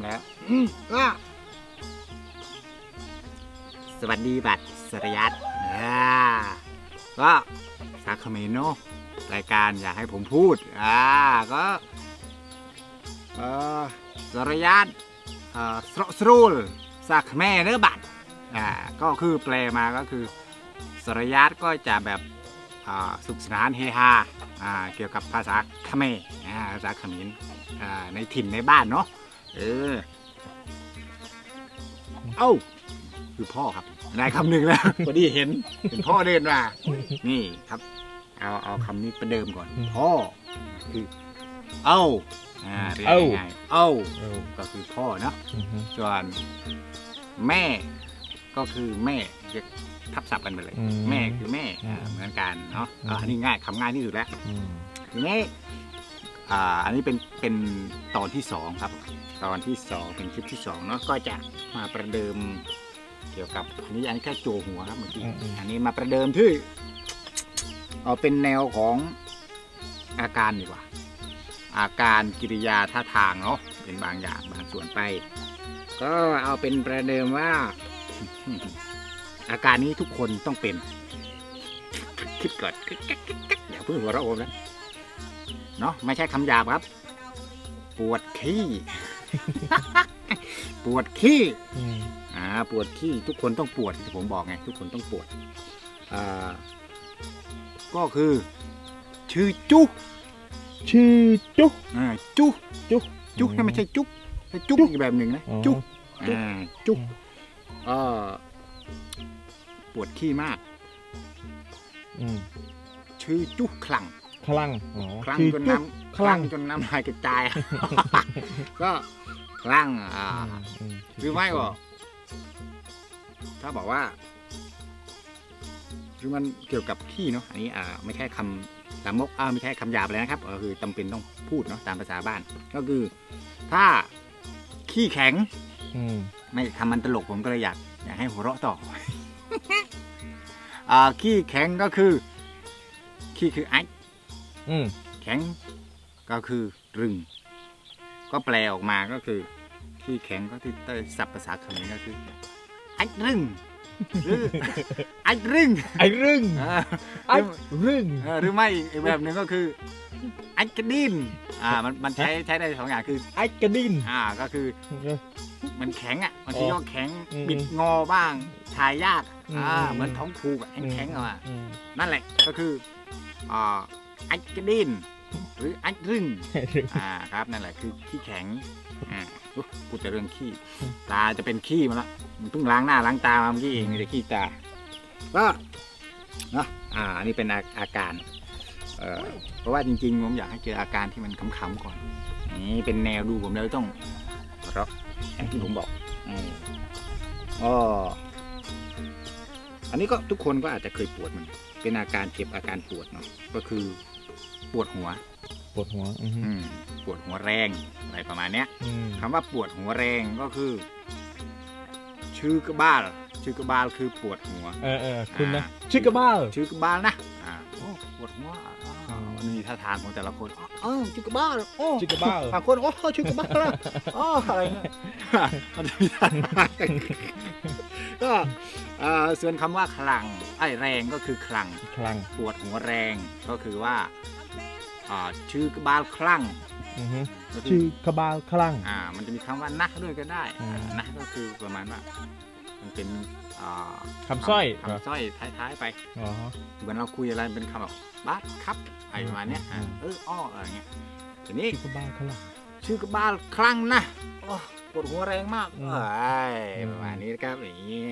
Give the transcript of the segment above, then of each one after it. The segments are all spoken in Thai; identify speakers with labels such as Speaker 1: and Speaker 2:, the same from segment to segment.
Speaker 1: มแล้วอืมก็สวัสดีบัตรสรยัตอ่าก็สาคเขมรเนอะรายการอยากให้ผมพูด อ่า ก็เออสรยัตเอ่อสรสรูลสาคแม่เนื้อบัตรอ่า ก็คือแปลมาก็คือสรยัตก็จะแบบอ่าสุขสนานเฮฮาอ่าเกี่ยวกับภาษาเขมรอ่าภาษาเขมรอ่าในถิ่นในบ้านเนาะ เออ เอ้า คือพ่อครับได้คำหนึ่งแล้ว พอดีเห็นเห็นพ่อเดินมา นี่ครับ เอาเอาคำนี้ประเดิมก่อน
Speaker 2: อืม
Speaker 1: พ่อ คือ เอ้า อ่าเรียก
Speaker 2: เอ้า
Speaker 1: ง่ายๆเอ้า
Speaker 2: เออ
Speaker 1: ก็คือพ่อเนาะ
Speaker 2: อือฮึ
Speaker 1: ส่วนแม่ ก็คือแม่จะทับศัพท์กันไปเลย
Speaker 2: อืม
Speaker 1: แม่คือแม่อ่า
Speaker 2: อืม
Speaker 1: เหมือนกันเนาะ
Speaker 2: อืม
Speaker 1: อ่าอันนี้ง่ายคำง่ายที่สุดแล้ว
Speaker 2: อืม
Speaker 1: ทีนี้อ่าอันนี้เป็นเป็นตอนที่สองครับ ตอนที่สองเป็นคลิปที่สองเนาะก็จะมาประเดิมเกี่ยวกับอันนี้อันนี้แค่โจหัวครับเมื่อกี้
Speaker 2: อืมอืม
Speaker 1: อันนี้มาประเดิมที่เอาเป็นแนวของอาการดีกว่า อาการกิริยาท่าทางเนาะเป็นบางอย่างบางส่วนไป ก็เอาเป็นประเดิมว่า อาการนี้ทุกคนต้องเป็น คิดก่อนอย่าเพิ่งหัวเราะผมนะเนาะไม่ใช่คำหยาบครับ ปวดขี้ ปวดขี้
Speaker 2: อืม
Speaker 1: อ่าปวดขี้ทุกคนต้องปวดที่ผมบอกไงทุกคนต้องปวดอ่าก็คือชื่อจุ๊
Speaker 2: ชื่อจุ๊ก
Speaker 1: อ่าจุ๊
Speaker 2: จุ๊ก
Speaker 1: จุ๊นั่นไม่ใช่จุ๊แต่จุ๊อีกแบบหนึ่งนะ
Speaker 2: อ๋อ
Speaker 1: จุ๊
Speaker 2: จุ๊
Speaker 1: อ่าจุ๊ก็ปวดขี้มาก
Speaker 2: อืม
Speaker 1: ชื่อจุ๊คลั่ง
Speaker 2: คลั่งอ๋อ
Speaker 1: คลั่ง
Speaker 2: ชื่อ
Speaker 1: จน
Speaker 2: จุ๊
Speaker 1: น้
Speaker 2: กำคลั่ง
Speaker 1: จนน้ำลายกระจาย ก็คลั่งอ่า
Speaker 2: อืม
Speaker 1: หรือไม่ก็ถ้าบอกว่าคือมันเกี่ยวกับขี้เนาะอันนี้อ่าไม่ใช่คำลามกอ่าไม่ใช่คำหยาบเลยนะครับก็คือจำเป็นต้องพูดเนาะตามภาษาบ้าน ก็คือ ถ้าขี้แข็ง
Speaker 2: อืม
Speaker 1: ไม่คำมันตลกผมก็เลยอยากอยากให้หัวเราะต่ออ่าขี้แข็งก็คือขี้คือไอ
Speaker 2: อืม
Speaker 1: แข็งก็คือรึง ก็แปลออกมาก็คือขี้แข็งก็ที่เต้ยศัพท์ภาษาเขมรก็คือไอ้รึงหรือไอ้รึง
Speaker 2: ไอ้รึง
Speaker 1: เออ
Speaker 2: ไอ้รึง
Speaker 1: เออหรือไม่อีกแบบหนึ่งก็คือไอ้กระดินอ่ามันมันใช้ใช้ได้สองอย่างคือ
Speaker 2: ไอ้กระดิน
Speaker 1: อ่าก็คือ มันแข็งอะบางที
Speaker 2: อ๋อ
Speaker 1: ก็แข็ง
Speaker 2: อืม
Speaker 1: บิดงอบ้างชายยาก
Speaker 2: อืม
Speaker 1: อ่าเหมือนท้องผูกอะแข็งๆเอาอะ
Speaker 2: อืม
Speaker 1: นั่นแหละก็คืออ่า ไอ้กระดินหรือไอ้รึง
Speaker 2: ไอ้รึง
Speaker 1: อ่าครับนั่นแหละคือขี้แข็งอ่าอุ๊ยพูดแต่เรื่องขี้
Speaker 2: อืม
Speaker 1: ตาจะเป็นขี้มาละมันเพิ่งล้างหน้าล้างตามาเมื่อกี้เองมีแต่ขี้ตาก็เนาะอ่าอันนี้เป็นอาอาการเอ่อเพราะว่าจริงๆผมอยากให้เจออาการที่มันขำๆก่อน นี่เป็นแนวดูผมแล้วต้องหัวเราะอย่างที่ผมบอกอืมอ๋ออันนี้ก็ทุกคนก็อาจจะเคยปวดมัน เป็นอาการเจ็บอาการปวดเนาะก็คือปวดหัว
Speaker 2: ปวดหัว อือฮึ
Speaker 1: อืมปวดหัวแรงอะไรประมาณเนี้ย
Speaker 2: อืม
Speaker 1: คำว่าปวดหัวแรงก็คือ ชื่อกระบ้าลชื่อกระบ้าลคือปวดหัว
Speaker 2: เออเออคุณนะ
Speaker 1: อ่า
Speaker 2: ชื่อกระบ้า
Speaker 1: ชื่อกระบ้าลนะอ่าโอ้ปวดหัวอ่ามันมีท่าทางของแต่ละคนอ๋อเออชื่อกระบ้าลโอ้
Speaker 2: ชื่อกระบ้า
Speaker 1: บางคนโอ้ชื่อกระบ้าลนะอ๋ออะไรเงี้ยมันจะมีท่าทางก็ อ่าส่วนคำว่าคลังไอ้แรงก็คือคลัง
Speaker 2: คลั่ง
Speaker 1: ปวดหัวแรงก็คือว่าอ่าชื่อกระบ้าลคลั่ง
Speaker 2: อือฮึ
Speaker 1: ก็คื
Speaker 2: ชื่อกระบ้าคลั่ง
Speaker 1: อ่ามันจะมีคำว่านะด้วยก็ได้
Speaker 2: อืม
Speaker 1: อ่านะก็คือประมาณว่ามันเป็นอ่า
Speaker 2: คำสร้อย
Speaker 1: คำสร้อยท้ายๆไป
Speaker 2: อ๋อ
Speaker 1: เหมือนเราคุยอะไรเป็นคำแบบบัสครับไอ้ประมาณเนี้ยอ่า
Speaker 2: อืม
Speaker 1: เอออ้ออะไรเงี้ยทีนี้
Speaker 2: ชื่อกระบ้าคลั่ง
Speaker 1: ชื่อกระบ้าลคลั่งนะโอ้ปวดหัวแรงมาก
Speaker 2: อืม
Speaker 1: เอ้ย
Speaker 2: อืม
Speaker 1: ประมาณนี้นะครับอย่างนี้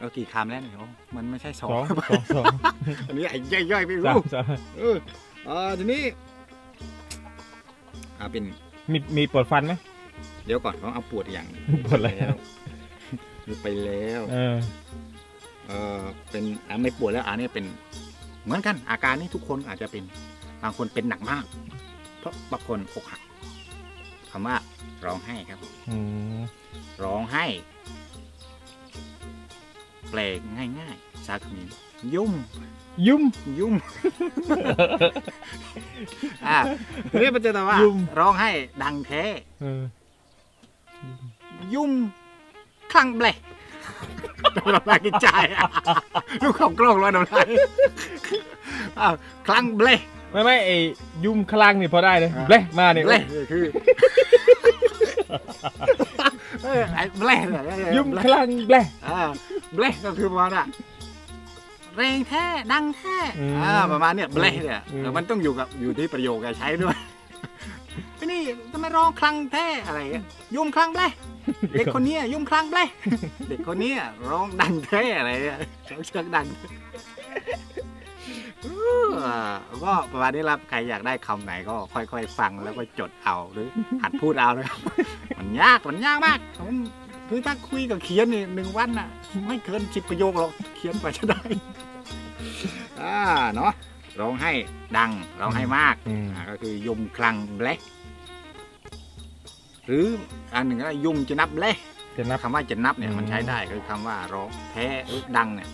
Speaker 1: เอากี่คำแล้วเนี่ยโอ้มันไม่ใช่ส
Speaker 2: ส
Speaker 1: อ
Speaker 2: องงสองสอง
Speaker 1: อันนี้ไอ้ย่อยๆไป
Speaker 2: สา
Speaker 1: รู้
Speaker 2: มสาม
Speaker 1: เอออ่าทีนี้อ่าเป็น
Speaker 2: มีมีปวดฟันไหม
Speaker 1: เดี๋ยวก่อนต้องเอาปวดอย่างหนึ่ง
Speaker 2: ปวดอะไร
Speaker 1: มีไปแล้ว
Speaker 2: เออ
Speaker 1: เออเป็นอ่าไม่ปวดแล้วอันนี้เป็นเหมือนกัน อาการนี้ทุกคนอาจจะเป็นบางคนเป็นหนักมาก เพราะบางคนอกหักคำว่าร้องไห้ครับผม
Speaker 2: อืม
Speaker 1: ร้องไห้แปลง่ายๆสาขมินยุ่ม
Speaker 2: ยุ่ม
Speaker 1: ยุ่ม อ่าทีนี้มันจะแต่ว่า
Speaker 2: ยุ่ม
Speaker 1: ร้องไห้ดังแท้
Speaker 2: เออ
Speaker 1: ยุ่มคลั่งเบลน้ำลายกินใจอะลูกของกล้องแล้วน้ำลายอ้าวคลั่งเบล
Speaker 2: ไม่ไม่ไอ้ยุ่มคลังนี่พอได้เลย
Speaker 1: อ่า
Speaker 2: เบลมาเนี่ย
Speaker 1: เบลคือ เออไอ้เบลเนี่ย
Speaker 2: ยุ่มคลังเบล
Speaker 1: อ่าเบลก็คือประมาณอะแรงแท้ดังแท้
Speaker 2: อืม
Speaker 1: อ่าประมาณเนี้ยเบลเนี่ย
Speaker 2: อืม
Speaker 1: แต่มันต้องอยู่กับอยู่ที่ประโยคการใช้ด้วยไอ้นี่ทำไมร้องคลั่งแท้อะไรเงี้ยยุ่มคลั่งเบลเด็กคนเนี้ยยุ่มคลั่งเบลเด็กคนเนี้ยร้องดังแท้อะไรเนี่ยเสียงเชือกดังเออก็ประมาณนี้ครับใครอยากได้คำไหนก็ค่อย ๆ ฟังแล้วก็จดเอาหรือหัดพูดเอานะครับ มันยากมันยากมากผมคือถ้าคุยกับเขียนนี่หนึ่งวันน่ะ ไม่เกินสิบประโยคหรอกเขียนกว่าจะได้อ่าเนาะร้องให้ดังร้องให้มาก
Speaker 2: อืม
Speaker 1: อ่าก็คือยุมคลังแบล็หรืออันหนึ่งก็ยุมจะนับแบล็
Speaker 2: จะนับ
Speaker 1: คำว่าจะนับเนี่ย
Speaker 2: อืม
Speaker 1: มันใช้ได้คือคำว่าร้องแท้หรือดังเนี่ย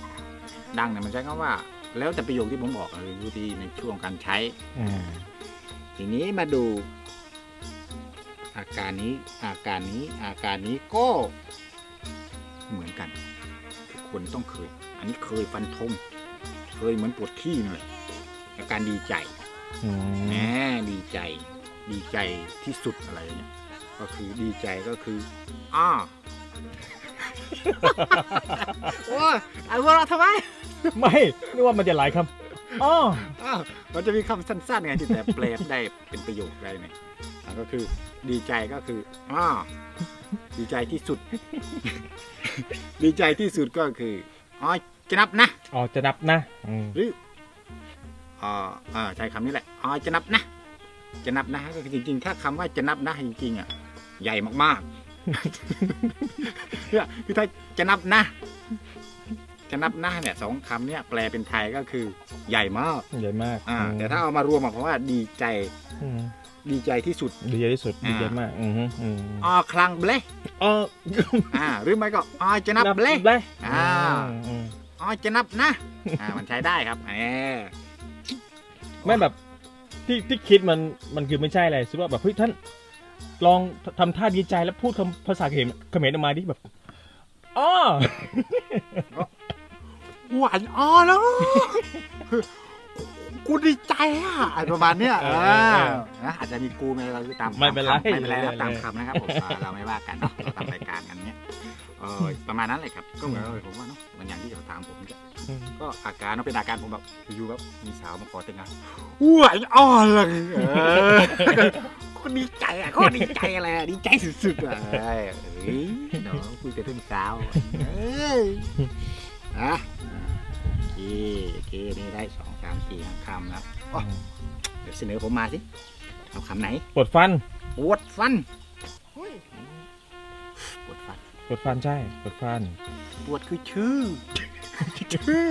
Speaker 1: ดังเนี่ยมันใช้คำว่า แล้วแต่ประโยคที่ผมบอกคือวิธีในช่วงการใช้
Speaker 2: อ่า
Speaker 1: ทีนี้มาดู อาการนี้อาการนี้อาการนี้ก็เหมือนกันทุกคนต้องเคย อันนี้เคยฟันธงเคยเหมือนปวดที่นั่นแหละอาการดีใจ
Speaker 2: อืม
Speaker 1: แหมดีใจ ดีใจที่สุดอะไรเนี่ยก็คือดีใจก็คืออ้า โอ้ยไอ้พวกเราทำไม
Speaker 2: ไม่นึกว่ามันจะหลายคำอ๋อ
Speaker 1: อ้าวมันจะมีคำสั้นๆไงที่แต่แปลได้เป็นประโยคได้เนี่ยอ่าก็คือดีใจก็คืออ้าดีใจที่สุด ดีใจที่สุดก็คืออ๋อจะนับนะ
Speaker 2: อ๋อจะนับนะอืม
Speaker 1: หรืออ่าอ่าใช้คำนี้แหละอ๋อจะนับนะ จะนับนะก็คือจริง ๆ ถ้าคำว่าจะนับนะจริงๆอะใหญ่มากๆเนี่ย คือถ้าจะนับนะจะนับนะเนี่ยสองคำเนี่ยแปลเป็นไทยก็คือใหญ่มาก
Speaker 2: ใหญ่มาก
Speaker 1: อ่า
Speaker 2: อืม
Speaker 1: แต่ถ้าเอามารวมกับคำว่าดีใจ
Speaker 2: อืม
Speaker 1: ดีใจที่สุด
Speaker 2: ดีใจที่สุด
Speaker 1: อ่า
Speaker 2: ดีใจมากอืมฮึอืม
Speaker 1: อ๋อคลังเบล
Speaker 2: อ๋อ
Speaker 1: อ่าหรือไม่ก็อ๋อจะนับเบล
Speaker 2: เบล
Speaker 1: อ่า
Speaker 2: อืม
Speaker 1: อ๋อจะนับนะอ่ามันใช้ได้ครับแหม
Speaker 2: ไม่แบบที่ที่คิดมันมันคือไม่ใช่อะไรคือว่าแบบเฮ้ยท่าน ลองทำท่าดีใจแล้วพูดคำภาษาเขมรเขมรออกมาดิแบบอ๋อ
Speaker 1: หวานอ๋อแล้วกูดีใจอะอะไรประมาณเนี้ย
Speaker 2: เอ
Speaker 1: เอ
Speaker 2: อเออ
Speaker 1: อนะอาจจะมีกูไม่เราคือตาม
Speaker 2: ไม่เป็นไร
Speaker 1: ตามคำไม่เป็นไรครับ
Speaker 2: ไม่เป็นไร
Speaker 1: ตามคำนะครับผมอ่าเราไม่ว่ากันเนาะเราทำรายการกันเนี้ยเออประมาณนั้นเลยครับก็เหมือนเออผมว่าเนาะเหมันอย่างที่เขาถามผมเนี่ย
Speaker 2: อืม
Speaker 1: ก็อาการเนาะเป็นอาการผมแบบอยู่ๆแบบมีสาวมาขอแต่งงานหวานอ่อนเลยเออโคนดีใจอะโคนดีใจอะไรอะดีใจสุดๆอะเอ้ยเฮ้ยน้องคุยแต่เรื่องสาวเอ้ยอะโอเคโอเคนี่ได้สองสามสี่ห้าคำแล้วอ๋อเดี๋ยวเสนอผมมาสิเอาคำไหน
Speaker 2: ปวดฟัน
Speaker 1: ปวดฟันปวดฟัน
Speaker 2: ปวดฟันใช่ปวดฟัน
Speaker 1: ปวดคือชื่อชื่อ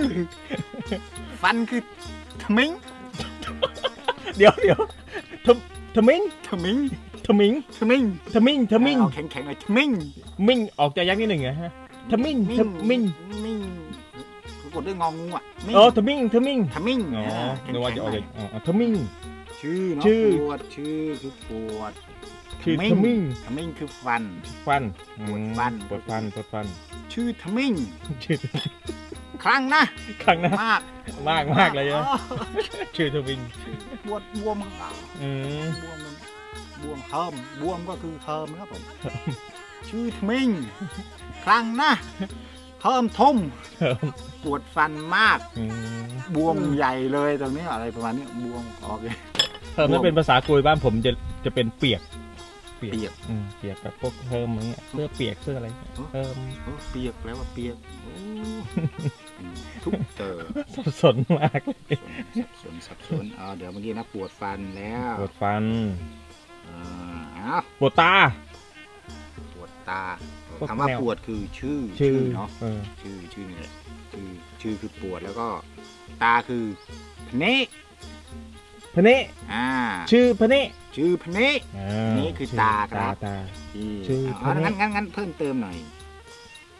Speaker 1: ฟันคือทมิง
Speaker 2: เดี๋ยวเดี๋ยว ทมทมิง
Speaker 1: ทมิง
Speaker 2: ทมิง
Speaker 1: ทมิง
Speaker 2: ทมิงทมิง
Speaker 1: เอาแข็งๆหน่อยทมิง
Speaker 2: มิงออกจากยักษ์นิดหนึ่งนะฮะทมิงทมิง
Speaker 1: มิงคือกดด้วยงองูอะมิง
Speaker 2: อ๋อทมิงทมิง
Speaker 1: ทมิง
Speaker 2: อ๋อ
Speaker 1: แข็ง
Speaker 2: นึกว่าจะ
Speaker 1: ๆ
Speaker 2: ออก
Speaker 1: หน่
Speaker 2: จา
Speaker 1: อกย
Speaker 2: อ๋อทมิง
Speaker 1: ชื่อเนาะ
Speaker 2: ชื่อ
Speaker 1: ปวดชื่อคือปวด
Speaker 2: คือทมิง
Speaker 1: ทมิงคือฟัน
Speaker 2: ฟัน
Speaker 1: ปวดฟัน
Speaker 2: ปวดฟันปวดฟัน
Speaker 1: ชื่อทมิง
Speaker 2: ชื่อ
Speaker 1: ครั้งนะ
Speaker 2: ครั้งนะ
Speaker 1: มาก
Speaker 2: มากมากเลย
Speaker 1: อ๋
Speaker 2: นะ
Speaker 1: อ
Speaker 2: ชื่อทมิง
Speaker 1: ปวดบวมอะ
Speaker 2: อืม
Speaker 1: บวมมันบวมเฮิมบวมก็คือเฮิมนะครับผม ชื่อทมิงครั้งนะเฮิมทมปวดฟันมาก
Speaker 2: อืม
Speaker 1: บวมใหญ่เลยตรงนี้อะไรประมาณนี้บวมออกเลย
Speaker 2: เพิ่มนั้นเป็นภาษากุยบ้านผมจะจะเป็นเปียก
Speaker 1: เปียก
Speaker 2: อืมเปียกแบบพวกเพิ่มอะไรเงี้ยเสื้อเปียกเสื้ออะไรเพิ่ม
Speaker 1: โอ้เปียกแล้วว่าเปียกโอ้อืม ทุกเจอ
Speaker 2: สับสนมากเลย
Speaker 1: สับสนสับสนอ่าเดี๋ยวเมื่อกี้นะปวดฟันแล้ว
Speaker 2: ปวดฟัน
Speaker 1: อ่าอ้าว
Speaker 2: ปวดตา
Speaker 1: ปวดตา
Speaker 2: พวก
Speaker 1: คำว่า
Speaker 2: แนว
Speaker 1: ปวดคือชื่อ
Speaker 2: ชื่อ
Speaker 1: เนาะ
Speaker 2: เออ
Speaker 1: ชื่อชื่อนี่แหละชื่อชื่อคือปวดแล้วก็ ตาคือพเน
Speaker 2: พะเน
Speaker 1: อ่า
Speaker 2: ชื่อพะเน
Speaker 1: ชื่อพเน
Speaker 2: อ่า
Speaker 1: นี่คือ
Speaker 2: ชื่
Speaker 1: ตาครับ
Speaker 2: ตาตา
Speaker 1: ที่
Speaker 2: ชื่อ
Speaker 1: เอา
Speaker 2: พเน
Speaker 1: งั้นงั้นงั้นเพิ่มเติมหน่อย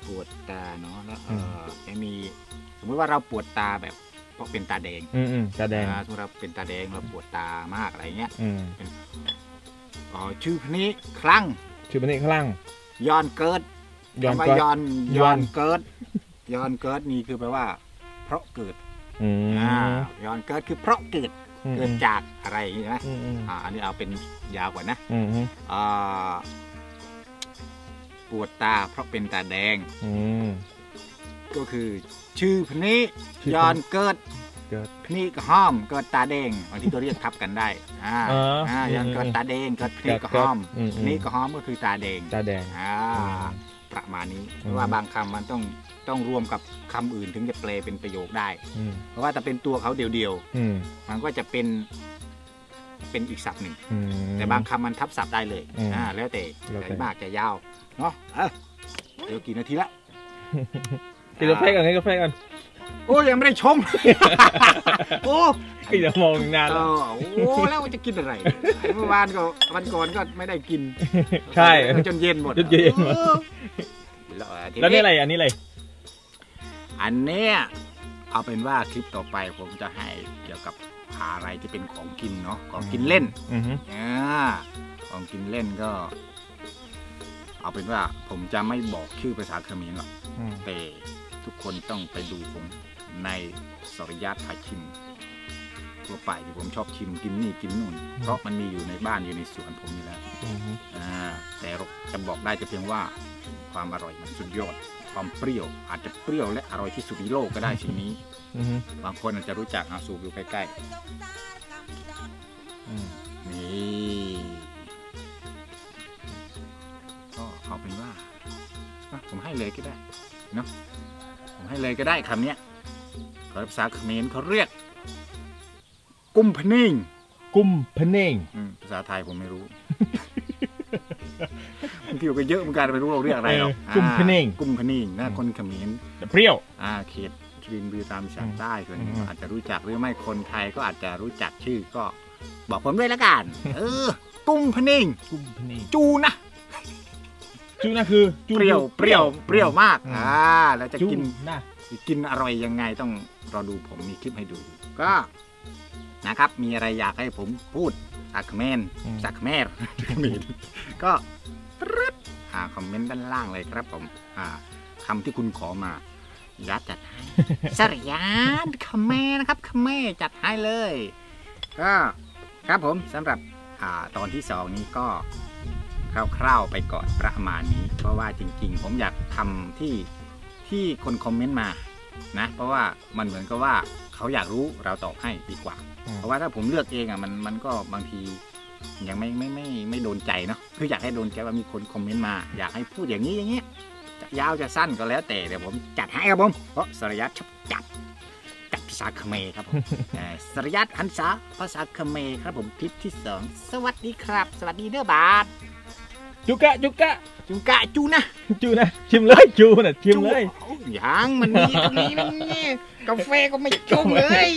Speaker 1: ปวดตาเนาะแล้วเออจะมีส มมติว่าเราปวดตาแบบเพราะเป็นตาแดง
Speaker 2: อืมอืมตาแดง
Speaker 1: อ่าสมมติเราเป็นตาแดงเราปวดตามากอะไรเงี้ย
Speaker 2: อืม
Speaker 1: อ๋อชื่อพเนครั้ง
Speaker 2: ชื่อพะเนข้างล่าง
Speaker 1: ย้อนเกิด
Speaker 2: ย้อน
Speaker 1: คำว่า
Speaker 2: ก็
Speaker 1: ย้อน
Speaker 2: ย้
Speaker 1: ย้
Speaker 2: อ
Speaker 1: อน นเกิดย้อนเกิดนี่คือแปลว่า เพราะเกิด
Speaker 2: อืม
Speaker 1: อ่าย้อนเกิดคือเพราะเกิด
Speaker 2: อืม
Speaker 1: เกิดจากอะไรอย่างนี้นะ
Speaker 2: อืมอืม
Speaker 1: อ่าอันนี้เอาเป็นยาวกว่านะ
Speaker 2: อืมอืม
Speaker 1: อ่าปวดตาเพราะเป็นตาแดง
Speaker 2: อืม
Speaker 1: ก็คือ ชื่อพนี้
Speaker 2: ชื่อ
Speaker 1: ย้อนเกิด
Speaker 2: เกิด
Speaker 1: พนี้ก็ห้อมเกิดตาแดงบางทีก็เรียกทับกันได้อ่า
Speaker 2: อ๋ออ่า
Speaker 1: ย้อนเกิดตาแดงเกิดพนี้ก็ห้อม
Speaker 2: อืมอืม
Speaker 1: นี่ก็ห้อมก็คือตาแดง
Speaker 2: ตาแดง
Speaker 1: อ่าประมาณนี้เพ
Speaker 2: อืม
Speaker 1: ราะว่าบางคำมันต้องต้องรวมกับคำอื่นถึงจะแปลเป็นประโยคได้
Speaker 2: อืม
Speaker 1: เพราะว่าถ้าเป็นตัวเขาเดียว
Speaker 2: อืม
Speaker 1: ๆมันก็จะเป็นเป็นอีกศัพท์หนึ่ง
Speaker 2: อืม
Speaker 1: แต่บางคำมันทับศัพท์ได้เลย
Speaker 2: อืม
Speaker 1: อ่า แล้วแต่
Speaker 2: แล้วแต่
Speaker 1: จะมากจะยาว เนาะเอ้าเดี๋ยวกี่นาทีละ
Speaker 2: กินกาแฟก่อนกินกาแฟก่อน
Speaker 1: โอ้ยังไม่ได้ชงโอ้
Speaker 2: กินแล้วมองนาน
Speaker 1: เอ
Speaker 2: แล้ว
Speaker 1: อโอ้แล้วจะกินอะไร เมื่อวานก็วันก่อนก็ไม่ได้กิน
Speaker 2: ใช่
Speaker 1: จนเย็นหมด
Speaker 2: จนเย็นหมด
Speaker 1: เออแล้วที
Speaker 2: แล้วนี่อะไรอันนี้อะไร
Speaker 1: อันเนี้ยเอาเป็นว่าคลิปต่อไปผมจะให้เกี่ยวกับอะไรที่เป็นของกินเนาะของกินเล่น
Speaker 2: อือฮึ
Speaker 1: อ่าของกินเล่นก็ เอาเป็นว่าผมจะไม่บอกชื่อภาษาเขมรหรอก
Speaker 2: อืม
Speaker 1: แต่ ทุกคนต้องไปดูผมในสริยัตพาชิมทั่วไปที่ผมชอบชิมกินนี่กินนู่น เพราะมันมีอยู่ในบ้านอยู่ในสวนผมนี่แล้ว
Speaker 2: อือฮึ
Speaker 1: อ่าแต่เราจะบอกได้จะเพียงว่าความอร่อยมันสุดยอด ความเปรี้ยวอาจจะเปรี้ยวและอร่อยที่สุดในโลกก็ได้สิ่งนี้
Speaker 2: อือฮึ
Speaker 1: บางคนอาจจะรู้จักอาสูบอยู่ใกล้
Speaker 2: อืม
Speaker 1: ๆนี่ก็เอาเป็นว่าอะผมให้เลยก็ได้เนาะผม ให้เลยก็ได้คำเนี้ยเขาภาษาเขมรเขาเรียก กุ้มพนิ่ง
Speaker 2: กุ้มพะเน่ง
Speaker 1: อืมภาษาไทยผมไม่รู้บางทีก็เยอะเหมือนกันไม่รู้เราเรียกอะไรหรอก
Speaker 2: เออกุ้มพะเน่ง
Speaker 1: อ่ากุ้มพนิ่งนะคนเขมร
Speaker 2: เปรี้ยว
Speaker 1: อ่าเขตครินบือตามอีสาน
Speaker 2: อืม
Speaker 1: ใต้ส่วนนี้
Speaker 2: อืม
Speaker 1: อาจจะรู้จักหรือไม่คนไทยก็อาจจะรู้จักชื่อก็บอกผมด้วยละกัน เออ กุ้งพะนิง
Speaker 2: กุ้มพะเน่ง
Speaker 1: จูนะ
Speaker 2: จูนะคือจู
Speaker 1: เปรี้ยวเปรี้ยวเปรี้ยวมาก
Speaker 2: อืม
Speaker 1: อ่าแล้วจะ
Speaker 2: จู
Speaker 1: กิน
Speaker 2: นะ
Speaker 1: กินอร่อยยังไงต้องรอดูผมมีคลิปให้ดู ก็นะครับ มีอะไรอยากให้ผมพูดสักแมนสักแมรมีก็ตรึ๊ดอ่าคอมเมนต์ด้านล่างเลยครับผมอ่าคำที่คุณขอมายัดจัดให้สริยานคำแม่นะครับคำแม่จัดให้เลย ก็ครับผมสำหรับอ่าตอนที่สองนี้ก็ คร่าวๆไปก่อนประมาณนี้ เพราะว่าจริงๆ ผมอยากทำที่ที่คนคอมเมนต์มานะเพราะว่ามันเหมือนกับว่าเขาอยากรู้เราตอบให้ดีกว่า เพราะว่าถ้าผมเลือกเองอะมันมันก็บางทียังไม่ไม่ไม่ไม่โดนใจเนาะคืออยากให้โดนใจว่ามีคนคอมเมนต์มา อยากให้พูดอย่างนี้อย่างเงี้ยจะยาวจะสั้นก็แล้วแต่เดี๋ยวผมจัดให้ครับผมเพราะสรยัตชอบจัดจัดภาษาเขมรครับผมเอ่อสรยัตหันษาภาษาเขมรครับผมคลิปที่สองสวัสดีครับ สวัสดีเด้อบาท
Speaker 2: จุกะจุกะ
Speaker 1: จุงกะจูนะ
Speaker 2: จูนะชิมเลยจูน่ะชิมเลย
Speaker 1: จูยังมันมีตรงนี้นั่นไงกาแฟก็ไม่ชงเลย